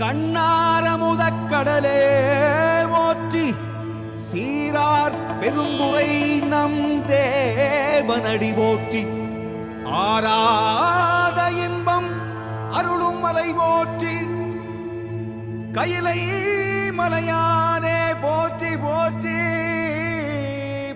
கண்ணாரமுதக்கடலே போற்றி சீரார் பெருந்துரை நம் தேவனடி போற்றி. ஆராத இன்பம் அருளும் மலை போற்றி. கையிலை மலையானே போற்றி போற்றி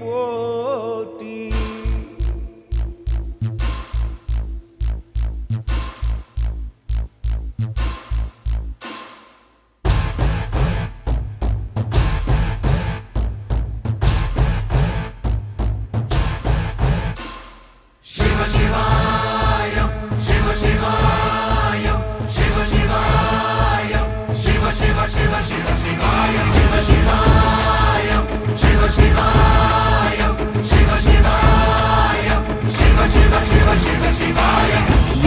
போ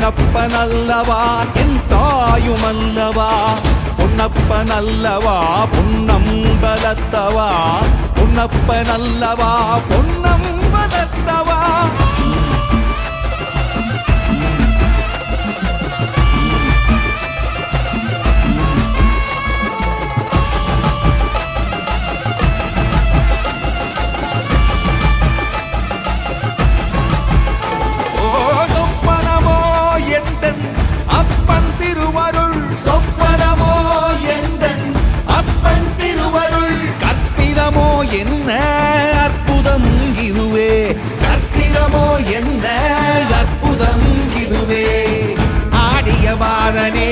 என்னப்பன் அல்லவா என் தாயும் அல்லவா பொன்னப்பன் அல்லவா பொன்னம்பலத்தவா? பொன்னப்பன் அல்லவா பொன்னம்பலத்தவா?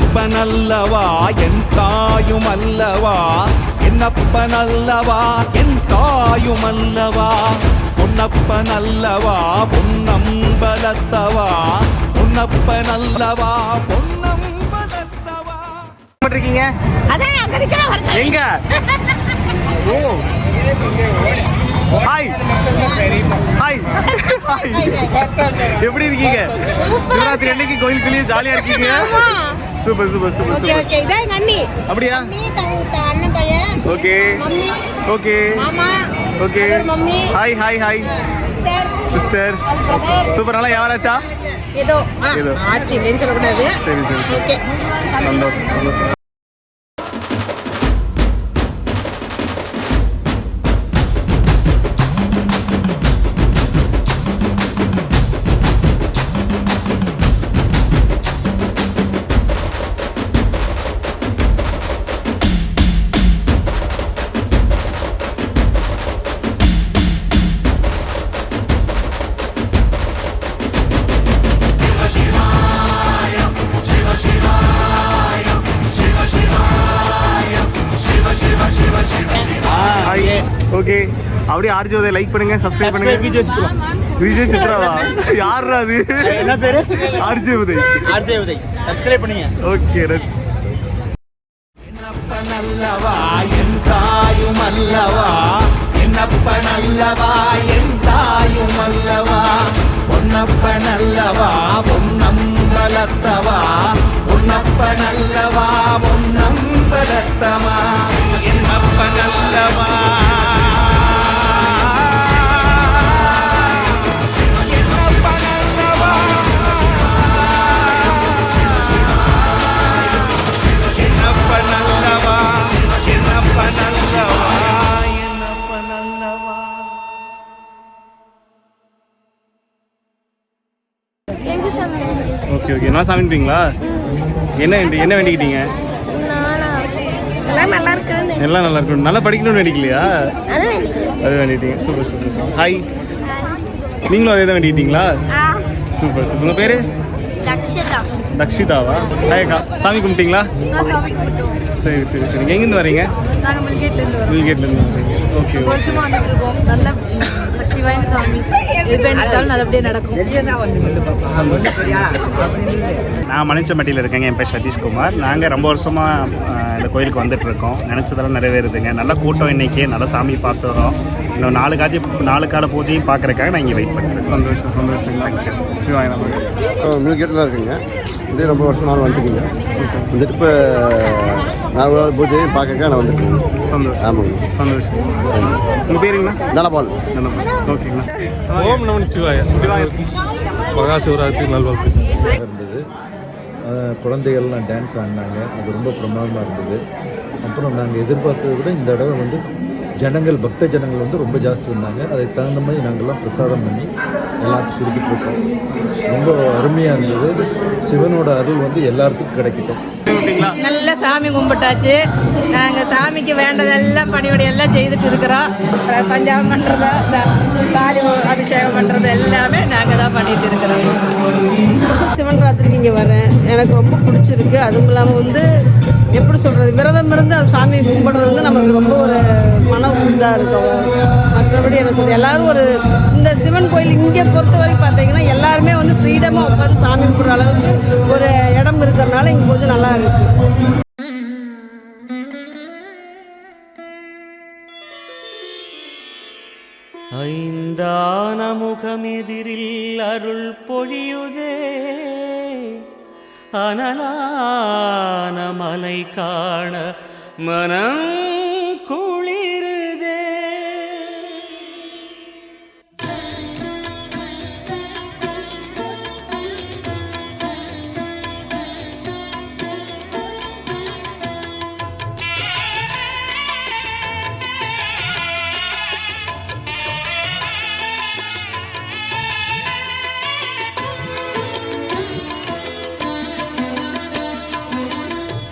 என்னப்பன் அல்லவா என் தாயும் அல்லவா என்னப்பன் அல்லவா என் தாயும் அல்லவா பொன்னப்பன் அல்லவா பொன்னம்பலத்தவா பொன்னப்பன் அல்லவா பொன்னம்பலத்தவா இருக்கீங்க எங்க? ஓ. ஹாய் ஹாய் எப்படி இருக்கீங்க? சிவராத்திரி அன்னைக்கு கோயிலுக்குள்ளேயே ஜாலியா இருக்கீங்க? Super super super okay okay. இதான் எங்க அண்ணி. அப்படியா? அண்ணி தங்க அண்ணன் பையன். ஓகே. மம்மி. ஓகே. மாமா. Okay. Mummy. Hi hi hi. Sister. Sister. Super. நல்லா யாராச்சா? ஏதோ. ஏதோ. ஆச்சு இல்லைன்னு சொல்லக்கூடாது. சரி சரி. ஓகே. சந்தோஷம் சந்தோஷம். ஓகே. அப்படியே ஆர்ஜோதை லைக் பண்ணுங்க சப்ஸ்கிரைப் பண்ணுங்க. விஜய் சித்ரா. விஜய் சித்ராவா? யாருடா அது? என்ன பேரு? RJ Uday. RJ Uday. Subscribe பண்ணுங்க. ஓகே என்னப்பன் அல்லவா என் தாயும் அல்லவா? என்னப்பன் அல்லவா என் தாயும் அல்லவா? பொன்னப்பன் நல்லவா பொன்னம்பலத்தவா பொன்ன என்னப்ப நல்லவா பொன்னம்பலத்தமா என்னப்ப நல்லவா? நான் சாமிப்பீங்களா என்ன வேண்டி என்ன வேண்டிக்கிட்டீங்க? எல்லாம் நல்லா இருக்குன்னு எல்லாம் நல்லா நல்லா படிக்கணும்னு வேண்டிக்கலையா? அது வேண்டிட்டீங்க சூப்பர் சூப்பர் சூப்பர். ஹாய் நீங்களும் அதே தான் வேண்டிக்கிட்டீங்களா? Super super. உங்கள் பேர்? தக்ஷிதாவா? ஹாய் அக்கா. சாமி கும்பிட்டீங்களா? நான் சாமி கும்பிட்டோம். சரி சரி சரி. எங்கேருந்து வரீங்க? மில்கேட்லேருந்து வரீங்க ஓகே வாய்ந்த சாமி. எது வேண்டிட்டாலும் நல்லபடியாக நடக்கும். நான் மணிச்சம்பட்டியில் இருக்கேங்க என் பேர் சதீஷ்குமார். நாங்கள் ரொம்ப வருஷமாக இந்த கோயிலுக்கு வந்துட்டு இருக்கோம் நினச்சதெல்லாம் நிறைவேறுதுங்க. நல்ல கூட்டம் இன்னைக்கு நல்ல சாமி பார்த்து வரோம் இன்னும் நாலு காட்சி நாலு கால பூஜையும் பார்க்குறக்காக நான் இங்கே வெயிட் பண்ணுறேன் சந்தோஷம் சந்தோஷம் சிவாய் நமக்கு மில்கேட்டில் தான் இருக்குங்க. இதே ரொம்ப வருஷம் நாள் வந்துட்டுங்க. வந்துட்டு இப்போ நான் பூஜையும் பார்க்க நான் சந்தோஷம். ஆமாங்க. சந்தோஷம். உங்கள் பேருங்கண்ணா? தனபால். ஓகேங்கண்ணா. ஓம் நம சிவாய. மகா சிவராத்திரி நல்வாழ்த்து இருந்தது. குழந்தைகள்லாம் டான்ஸ் ஆடினாங்க. அது ரொம்ப பிரமாதமாக இருந்தது. அப்புறம் நாங்கள் எதிர்பார்த்ததை விட இந்த தடவை வந்து ஜனங்கள் பக்த ஜனங்கள் வந்து ரொம்ப ஜாஸ்தி இருந்தாங்க அதுக்கு தகுந்த மாதிரி நாங்கள்லாம் பிரசாதம் பண்ணி எல்லாத்துக்கும் கொடுத்துட்டு இருக்கோம் ரொம்ப அருமையாக இருந்தது. சிவனோட அருள் வந்து எல்லாத்துக்கும் கிடைக்கட்டும். நல்ல சாமி கும்பிட்டாச்சு. நாங்கள் சாமிக்கு வேண்டதெல்லாம் பணிவிடை எல்லாம் செய்துட்டு இருக்கிறோம். பஞ்சாபம் பண்ணுறது தாலி அபிஷேகம் பண்ணுறது எல்லாமே நாங்கள் தான் பண்ணிட்டு இருக்கிறோம். சிவன் ராத்திரிக்கு இங்கே வரேன். எனக்கு ரொம்ப பிடிச்சிருக்கு. அதுவும் இல்லாமல் வந்து எப்படி சொல்கிறது விரதம் இருந்து அது சாமி கும்பிடுறது வந்து நமக்கு ரொம்ப ஒரு மன இதாக இருக்கும். மற்றபடி என்ன சொல்றது எல்லாரும் ஒரு இந்த சிவன் கோயில் இங்கே பொறுத்த வரைக்கும் பார்த்தீங்கன்னா எல்லாருமே வந்து ஃப்ரீடமாக உட்காந்து சாமி கும்பிட்ற அளவுக்கு ஒரு இடம் இருக்கிறதுனால இங்கே கொஞ்சம் நல்லா இருக்குது ஐந்தான முகமெதிரில் அருள் பொழியுதே. அனலான மலை காண மனம்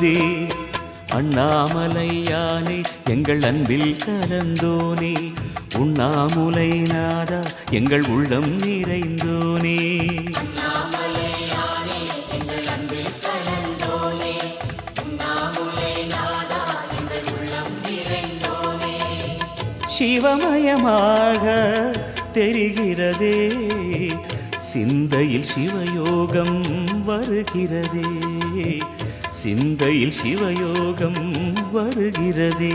ஊரிடுதே அண்ணாமலையானே எங்கள் அன்பில் கலந்தோனே. உண்ணாமுலை நாதா எங்கள் உள்ளம் நிறைந்தோனே. சிவமயமாக தெரிகிறதே. சிந்தையில் சிவயோகம் வருகிறதே. சிந்தையில் சிவயோகம் வருகிறதே.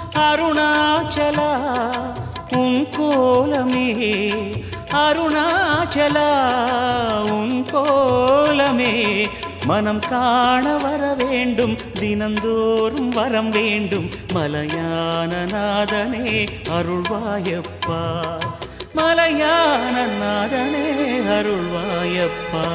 அருணாச்சலா உன் கோலமே. அருணாச்சலா மனம் காண வர வேண்டும் தினந்தோறும் வரம் வேண்டும். மலையான நாதனே அருள்வாயப்பா. மலையான நாதனே அருள்வாயப்பா.